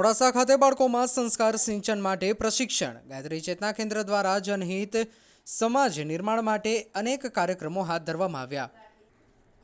મોડાસા ખાતે બાળકોમાં સંસ્કાર સિંચન માટે પ્રશિક્ષણ. ગાયત્રી ચેતના કેન્દ્ર દ્વારા જનહિત સમાજ નિર્માણ માટે અનેક કાર્યક્રમો હાથ ધરવામાં આવ્યા.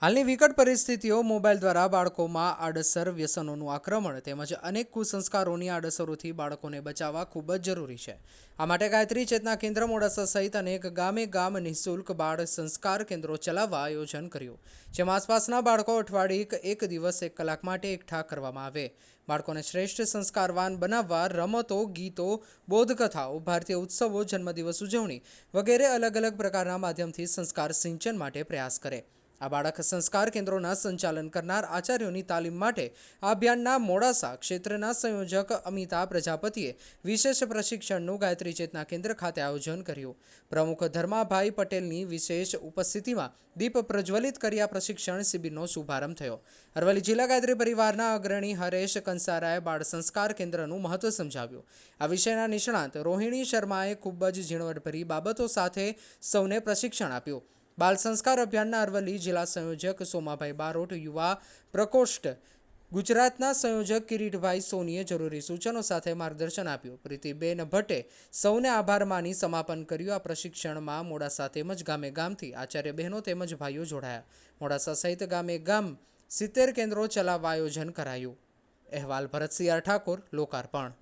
હાલની વિકટ પરિસ્થિતિઓ મોબાઈલ દ્વારા બાળકોમાં આડઅસર, વ્યસનોનું આક્રમણ તેમજ અનેક કુસંસ્કારોની આડઅસરોથી બાળકોને બચાવવા ખૂબ જ જરૂરી છે. આ માટે ગાયત્રી ચેતના કેન્દ્ર મોડાસા સહિત અનેક ગામે ગામ નિઃશુલ્ક બાળ સંસ્કાર કેન્દ્રો ચલાવવા આયોજન કર્યું. જેમાં આસપાસના બાળકો અઠવાડિયે એક દિવસ એક કલાક માટે એકઠા કરવામાં આવે. બાળકોને શ્રેષ્ઠ સંસ્કારવાન બનાવવા રમતો, ગીતો, બોધકથાઓ, ભારતીય ઉત્સવો, જન્મદિવસ ઉજવણી વગેરે અલગ અલગ પ્રકારના માધ્યમથી સંસ્કાર સિંચન માટે પ્રયાસ કરે. આ બાળક સંસ્કાર કેન્દ્રોના સંચાલન કરનાર આચાર્યોની તાલીમ માટે આ અભિયાનના મોડાસા ક્ષેત્રના સંયોજક અમિતા પ્રજાપતિએ વિશેષ પ્રશિક્ષણનું ગાયત્રી ચેતના કેન્દ્ર ખાતે આયોજન કર્યું. પ્રમુખ ધર્માભાઈ પટેલની વિશેષ ઉપસ્થિતિમાં દીપ પ્રજ્વલિત કરી આ પ્રશિક્ષણ શિબિરનો શુભારંભ થયો. અરવલ્લી જિલ્લા ગાયત્રી પરિવારના અગ્રણી હરેશ કંસારાએ બાળ સંસ્કાર કેન્દ્રનું મહત્વ સમજાવ્યું. આ વિષયના નિષ્ણાંત રોહિણી શર્માએ ખૂબ જ ઝીણવટભરી બાબતો સાથે સૌને પ્રશિક્ષણ આપ્યું. બાલ સંસ્કાર અભિયાનના અરવલ્લી જિલ્લા સંયોજક સોમાભાઈ બારોટ, યુવા પ્રકોષ્ઠ ગુજરાતના સંયોજક કિરીટભાઈ સોનીએ જરૂરી સૂચનો સાથે માર્ગદર્શન આપ્યું. પ્રીતિબેન ભટ્ટે સૌને આભાર માની સમાપન કર્યું. આ પ્રશિક્ષણમાં મોડાસા તેમજ ગામે ગામથી આચાર્ય બહેનો તેમજ ભાઈઓ જોડાયા. મોડાસા સહિત ગામે ગામ સિત્તેર કેન્દ્રો ચલાવવા આયોજન કરાયું. અહેવાલ ભરતસિંહ ઠાકોર લોકાર્પણ.